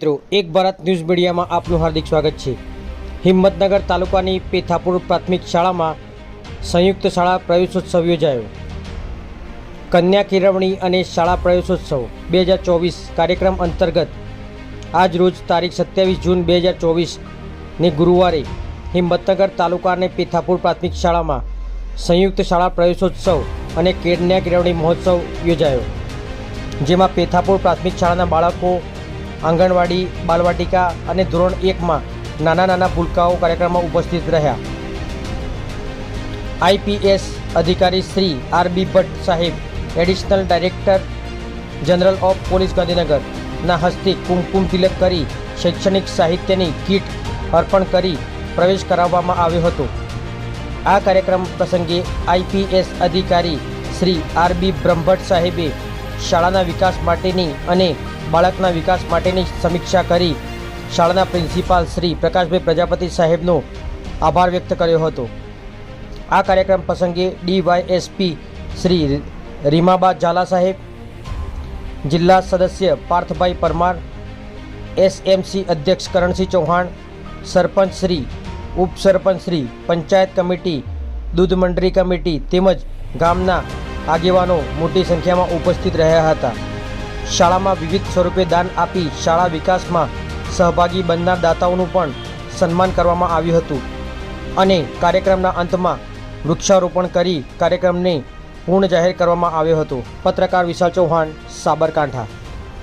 મિત્રો, એક ભારત ન્યૂઝ મીડિયામાં આપનું હાર્દિક સ્વાગત છે. હિંમતનગર તાલુકાની પેથાપુર પ્રાથમિક શાળામાં સંયુક્ત શાળા પ્રવેશોત્સવ યોજાયો. કન્યા કેળવણી અને શાળા પ્રવેશોત્સવ બે હજાર ચોવીસ કાર્યક્રમ અંતર્ગત આજ રોજ તારીખ સત્યાવીસ જૂન બે હજાર ચોવીસને ગુરુવારે હિંમતનગર તાલુકા અને પેથાપુર પ્રાથમિક શાળામાં સંયુક્ત શાળા પ્રવેશોત્સવ અને કન્યા કેળવણી મહોત્સવ યોજાયો. જેમાં પેથાપુર પ્રાથમિક શાળાના બાળકો આંગણવાડી, બાલવાટિકા અને ધોરણ એકમાં નાના નાના ભૂલકાઓ કાર્યક્રમમાં ઉપસ્થિત રહ્યા. આઈપીએસ અધિકારી શ્રી આર બી ભટ્ટ સાહેબ, additional director general of police ગાંધીનગરના હસ્તે કુમકુમ તિલક કરી શૈક્ષણિક સાહિત્યની કીટ અર્પણ કરી પ્રવેશ કરાવવામાં આવ્યો હતો. આ કાર્યક્રમ પ્રસંગે આઈપીએસ અધિકારી શ્રી આર બી બ્રહ્મભટ્ટ સાહેબે શાળાના વિકાસ માટેની અને બાળકના વિકાસ માટેની સમીક્ષા કરી શાળાના પ્રિન્સિપાલ શ્રી પ્રકાશભાઈ પ્રજાપતિ સાહેબનો આભાર વ્યક્ત કર્યો હતો. આ કાર્યક્રમ પ્રસંગે ડીવાયએસપી શ્રી રીમાબા ઝાલા સાહેબ, જિલ્લા સદસ્ય પાર્થભાઈ પરમાર, એસએમસી અધ્યક્ષ કરણસિંહ ચૌહાણ, સરપંચ શ્રી, ઉપસરપંચ શ્રી, પંચાયત કમિટી, દૂધ મંડળી કમિટી તેમજ ગામના આગેવાનો મોટી સંખ્યામાં ઉપસ્થિત રહ્યા હતા. શાળામાં વિવિધ સ્વરૂપે દાન આપી શાળા વિકાસમાં સહભાગી બનનાર દાતાઓનું પણ સન્માન કરવામાં આવ્યું હતું. અને કાર્યક્રમના અંતમાં વૃક્ષારોપણ કરી કાર્યક્રમને પૂર્ણ જાહેર કરવામાં આવ્યો હતો. પત્રકાર વિશાલ ચૌહાણ, સાબરકાંઠા.